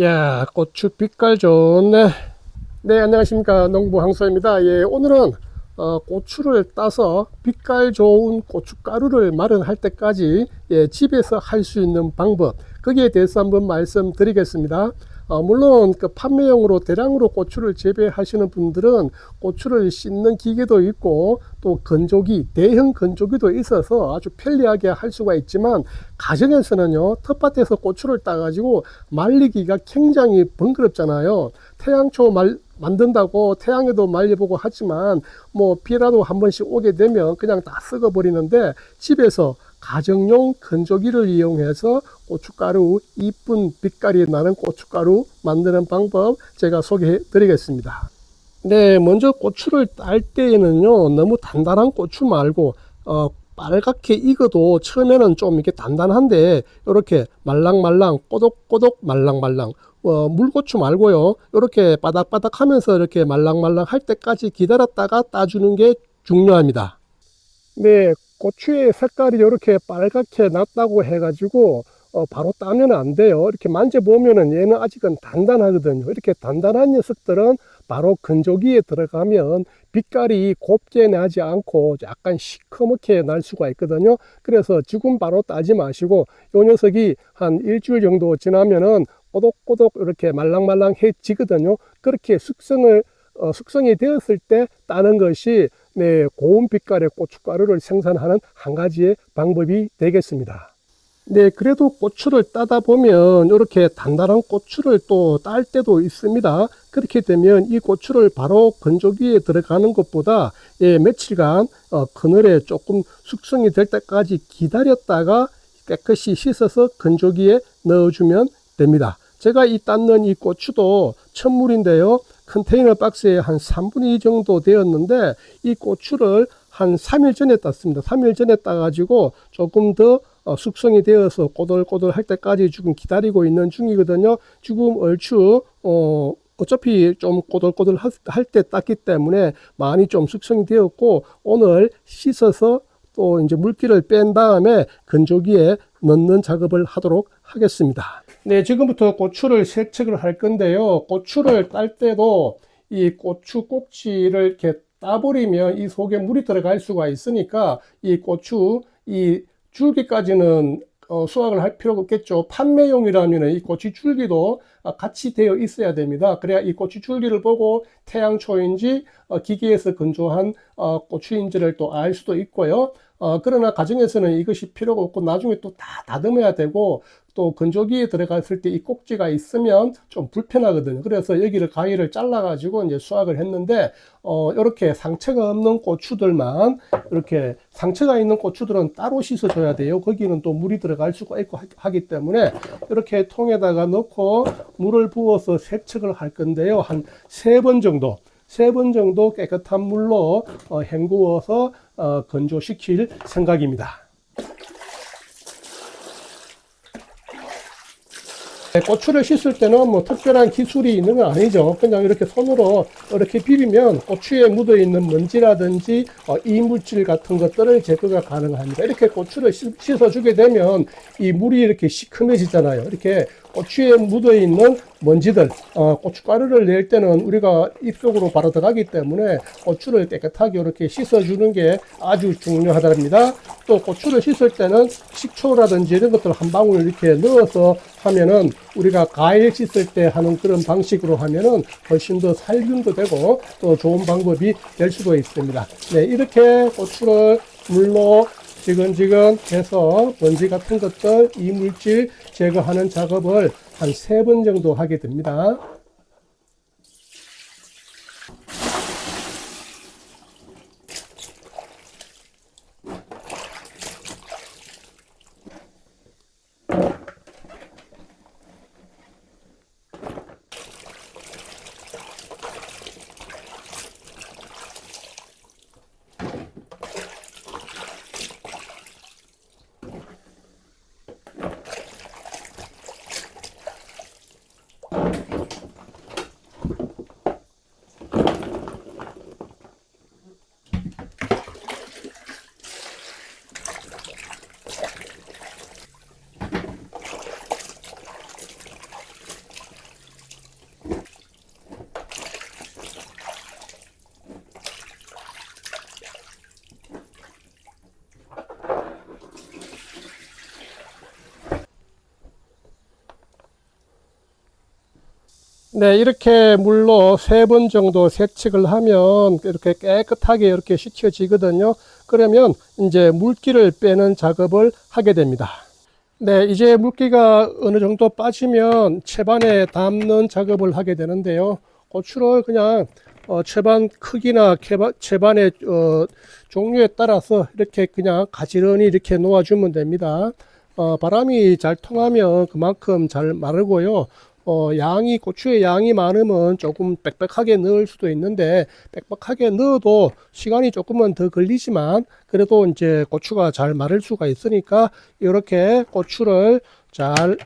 야, 고추 빛깔 좋네. 네, 안녕하십니까. 농부 황소입니다. 예, 오늘은 어, 고추를 따서 빛깔 좋은 고춧가루를 마련할 때까지 예, 집에서 할 수 있는 방법, 거기에 대해서 한번 말씀드리겠습니다. 어, 물론 그 판매용으로 대량으로 고추를 재배하시는 분들은 고추를 씻는 기계도 있고 또 건조기, 대형 건조기도 있어서 아주 편리하게 할 수가 있지만 가정에서는요 텃밭에서 고추를 따가지고 말리기가 굉장히 번거롭잖아요. 태양초 말, 만든다고 태양에도 말려보고 하지만 뭐 비라도 한 번씩 오게 되면 그냥 다 썩어 버리는데 집에서 가정용 건조기를 이용해서 고춧가루 이쁜 빛깔이 나는 고춧가루 만드는 방법 제가 소개해 드리겠습니다. 네, 먼저 고추를 딸 때에는요, 너무 단단한 고추 말고, 어, 빨갛게 익어도 처음에는 좀 이렇게 단단한데, 이렇게 말랑말랑, 꼬독꼬독 말랑말랑, 어, 물고추 말고요, 이렇게 바닥바닥 하면서 이렇게 말랑말랑 할 때까지 기다렸다가 따주는 게 중요합니다. 네, 고추의 색깔이 이렇게 빨갛게 났다고 해가지고 어, 바로 따면 안 돼요. 이렇게 만져보면은 얘는 아직은 단단하거든요. 이렇게 단단한 녀석들은 바로 건조기에 들어가면 빛깔이 곱게 나지 않고 약간 시커멓게 날 수가 있거든요. 그래서 지금 바로 따지 마시고 요 녀석이 한 일주일 정도 지나면은 꼬독꼬독 이렇게 말랑말랑해지거든요. 그렇게 숙성을 어, 숙성이 되었을 때 따는 것이 네, 고운 빛깔의 고춧가루를 생산하는 한 가지의 방법이 되겠습니다. 네, 그래도 고추를 따다 보면 이렇게 단단한 고추를 또 딸 때도 있습니다. 그렇게 되면 이 고추를 바로 건조기에 들어가는 것보다 예, 며칠간 어, 그늘에 조금 숙성이 될 때까지 기다렸다가 깨끗이 씻어서 건조기에 넣어주면 됩니다. 제가 이 닦는 이 고추도 천물인데요. 컨테이너 박스에 한 3분의 2 정도 되었는데 이 고추를 한 3일 전에 땄습니다. 3일 전에 따가지고 조금 더 어, 숙성이 되어서 꼬들꼬들 할 때까지 지금 기다리고 있는 중이거든요. 지금 얼추 어, 어차피 좀 꼬들꼬들 할 때 땄기 때문에 많이 좀 숙성이 되었고 오늘 씻어서 또 이제 물기를 뺀 다음에 건조기에 넣는 작업을 하도록 하겠습니다. 네, 지금부터 고추를 세척을 할 건데요. 고추를 딸 때도 이 고추 꼭지를 이렇게 따버리면 이 속에 물이 들어갈 수가 있으니까 이 고추 이 줄기까지는 어, 수확을 할 필요가 없겠죠. 판매용이라면 이 고추 줄기도 어, 같이 되어 있어야 됩니다. 그래야 이 고추 줄기를 보고 태양초인지 어, 기계에서 건조한 어, 고추인지를 또 알 수도 있고요. 어, 그러나 가정에서는 이것이 필요가 없고 나중에 또 다 다듬어야 되고 또 건조기에 들어갔을 때 이 꼭지가 있으면 좀 불편하거든요. 그래서 여기를 가위를 잘라 가지고 이제 수확을 했는데 어 이렇게 상처가 없는 고추들만 이렇게 상처가 있는 고추들은 따로 씻어 줘야 돼요. 거기는 또 물이 들어갈 수가 있고 하기 때문에 이렇게 통에다가 넣고 물을 부어서 세척을 할 건데요. 한 세 번 정도 세 번 정도 깨끗한 물로 어, 헹구어서 어, 건조시킬 생각입니다. 네, 고추를 씻을 때는 뭐 특별한 기술이 있는 건 아니죠. 그냥 이렇게 손으로 이렇게 비비면 고추에 묻어 있는 먼지라든지 어, 이물질 같은 것들을 제거가 가능합니다. 이렇게 고추를 씻어 주게 되면 이 물이 이렇게 시커매지잖아요. 이렇게 고추에 묻어 있는 먼지들, 어, 고춧가루를 낼 때는 우리가 입속으로 바로 들어가기 때문에 고추를 깨끗하게 이렇게 씻어주는 게 아주 중요하답니다. 또 고추를 씻을 때는 식초라든지 이런 것들 한 방울 이렇게 넣어서 하면은 우리가 과일 씻을 때 하는 그런 방식으로 하면은 훨씬 더 살균도 되고 또 좋은 방법이 될 수도 있습니다. 네, 이렇게 고추를 물로 지근지근 해서 먼지 같은 것들 이물질 제거하는 작업을 한 세 번 정도 하게 됩니다. 네, 이렇게 물로 세 번 정도 세척을 하면 이렇게 깨끗하게 이렇게 씻혀지거든요. 그러면 이제 물기를 빼는 작업을 하게 됩니다. 네, 이제 물기가 어느 정도 빠지면 채반에 담는 작업을 하게 되는데요. 고추를 그냥 어, 채반 크기나 채반의 어, 종류에 따라서 이렇게 그냥 가지런히 이렇게 놓아주면 됩니다. 어, 바람이 잘 통하면 그만큼 잘 마르고요. 어, 양이 고추의 양이 많으면 조금 빽빽하게 넣을 수도 있는데 빽빽하게 넣어도 시간이 조금은 더 걸리지만 그래도 이제 고추가 잘 마를 수가 있으니까 이렇게 고추를 잘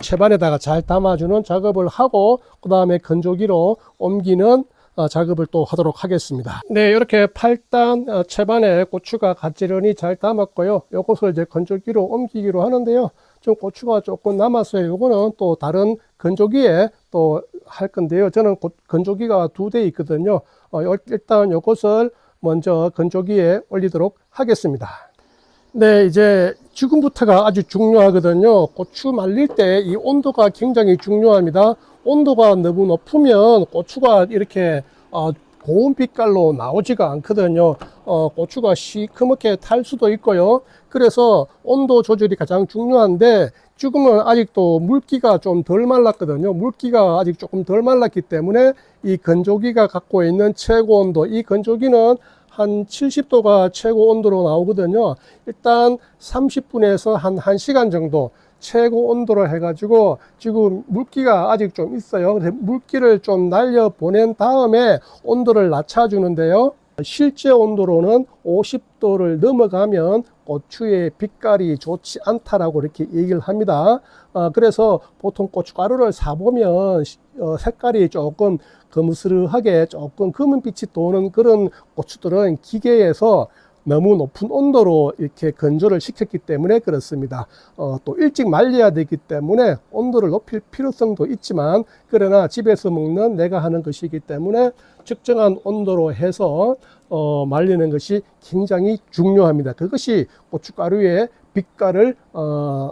채반에다가 잘 담아주는 작업을 하고 그 다음에 건조기로 옮기는 어, 작업을 또 하도록 하겠습니다. 네, 이렇게 8단 어, 채반에 고추가 가지런히 잘 담았고요. 요것을 이제 건조기로 옮기기로 하는데요. 좀 고추가 조금 남았어요. 요거는 또 다른 건조기에 또 할 건데요. 저는 고- 건조기가 두 대 있거든요. 어, 요- 일단 요것을 먼저 건조기에 올리도록 하겠습니다. 네, 이제 지금부터가 아주 중요하거든요. 고추 말릴 때 이 온도가 굉장히 중요합니다. 온도가 너무 높으면 고추가 이렇게 어, 고운 빛깔로 나오지가 않거든요. 어, 고추가 시커멓게 탈 수도 있고요. 그래서 온도 조절이 가장 중요한데 지금은 아직도 물기가 좀 덜 말랐거든요. 물기가 아직 조금 덜 말랐기 때문에 이 건조기가 갖고 있는 최고 온도, 이 건조기는 한 70도가 최고 온도로 나오거든요. 일단 30분에서 한 1시간 정도 최고 온도로 해가지고 지금 물기가 아직 좀 있어요. 그래서 물기를 좀 날려 보낸 다음에 온도를 낮춰주는데요. 실제 온도로는 50도를 넘어가면 고추의 빛깔이 좋지 않다라고 이렇게 얘기를 합니다. 어, 그래서 보통 고춧가루를 사보면 시- 어, 색깔이 조금 검스르하게 조금 검은 빛이 도는 그런 고추들은 기계에서 너무 높은 온도로 이렇게 건조를 시켰기 때문에 그렇습니다. 어, 또 일찍 말려야 되기 때문에 온도를 높일 필요성도 있지만 그러나 집에서 먹는 내가 하는 것이기 때문에 적정한 온도로 해서 어, 말리는 것이 굉장히 중요합니다. 그것이 고춧가루의 빛깔을 어,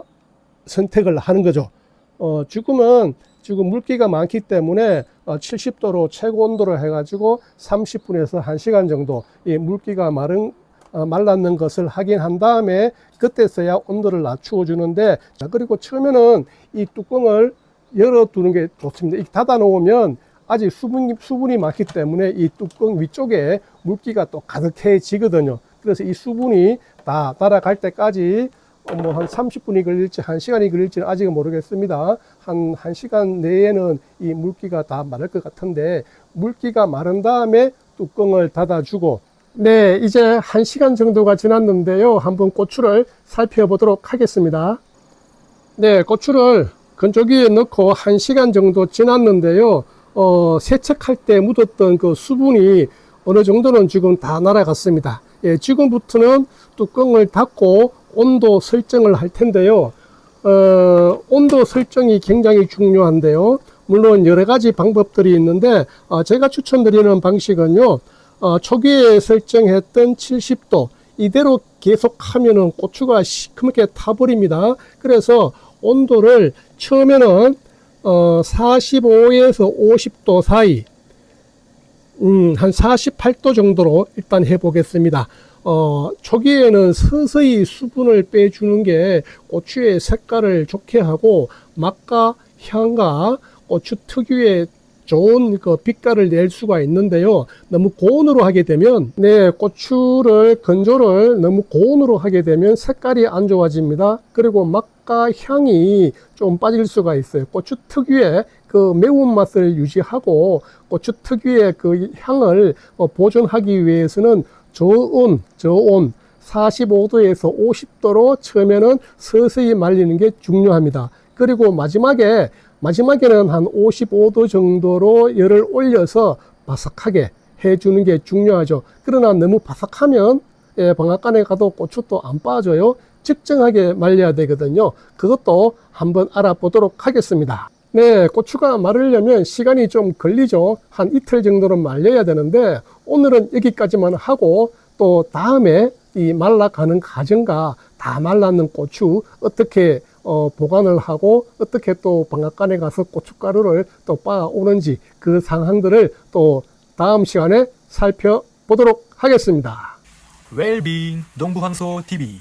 선택을 하는 거죠. 어, 지금은 지금 물기가 많기 때문에 어, 70도로 최고 온도로 해가지고 30분에서 1시간 정도 이 물기가 마른 어, 말랐는 것을 확인한 다음에 그때서야 온도를 낮추어 주는데 자, 그리고 처음에는 이 뚜껑을 열어 두는 게 좋습니다. 이 닫아 놓으면 아직 수분이, 수분이 많기 때문에 이 뚜껑 위쪽에 물기가 또 가득해지거든요. 그래서 이 수분이 다 날아갈 때까지 뭐한 30분이 걸릴지 1시간이 걸릴지는 아직은 모르겠습니다. 한 1시간 내에는 이 물기가 다 마를 것 같은데 물기가 마른 다음에 뚜껑을 닫아주고 네, 이제 1시간 정도가 지났는데요. 한번 고추를 살펴보도록 하겠습니다. 네, 고추를 건조기에 넣고 1시간 정도 지났는데요. 어, 세척할 때 묻었던 그 수분이 어느 정도는 지금 다 날아갔습니다. 예, 지금부터는 뚜껑을 닫고 온도 설정을 할 텐데요. 어, 온도 설정이 굉장히 중요한데요. 물론 여러 가지 방법들이 있는데 어, 제가 추천드리는 방식은요. 어, 초기에 설정했던 70도 이대로 계속하면은 고추가 시커멓게 타버립니다. 그래서 온도를 처음에는 어, 45에서 50도 사이, 음, 한 48도 정도로 일단 해보겠습니다. 어, 초기에는 서서히 수분을 빼주는 게 고추의 색깔을 좋게 하고 맛과 향과 고추 특유의 좋은 그 빛깔을 낼 수가 있는데요. 너무 고온으로 하게 되면, 네, 고추를, 건조를 너무 고온으로 하게 되면 색깔이 안 좋아집니다. 그리고 맛과 향이 좀 빠질 수가 있어요. 고추 특유의 그 매운맛을 유지하고 고추 특유의 그 향을 어, 보존하기 위해서는 저온, 저온 45도에서 50도로 처음에는 서서히 말리는 게 중요합니다. 그리고 마지막에 마지막에는 한 55도 정도로 열을 올려서 바삭하게 해주는 게 중요하죠. 그러나 너무 바삭하면 예, 방앗간에 가도 고추도 안 빠져요. 적정하게 말려야 되거든요. 그것도 한번 알아보도록 하겠습니다. 네, 고추가 마르려면 시간이 좀 걸리죠. 한 이틀 정도는 말려야 되는데 오늘은 여기까지만 하고 또 다음에 이 말라가는 과정과 다 말랐는 고추 어떻게 어, 보관을 하고 어떻게 또 방앗간에 가서 고춧가루를 또 빻아오는지 그 상황들을 또 다음 시간에 살펴보도록 하겠습니다. 웰빙 농부황소 TV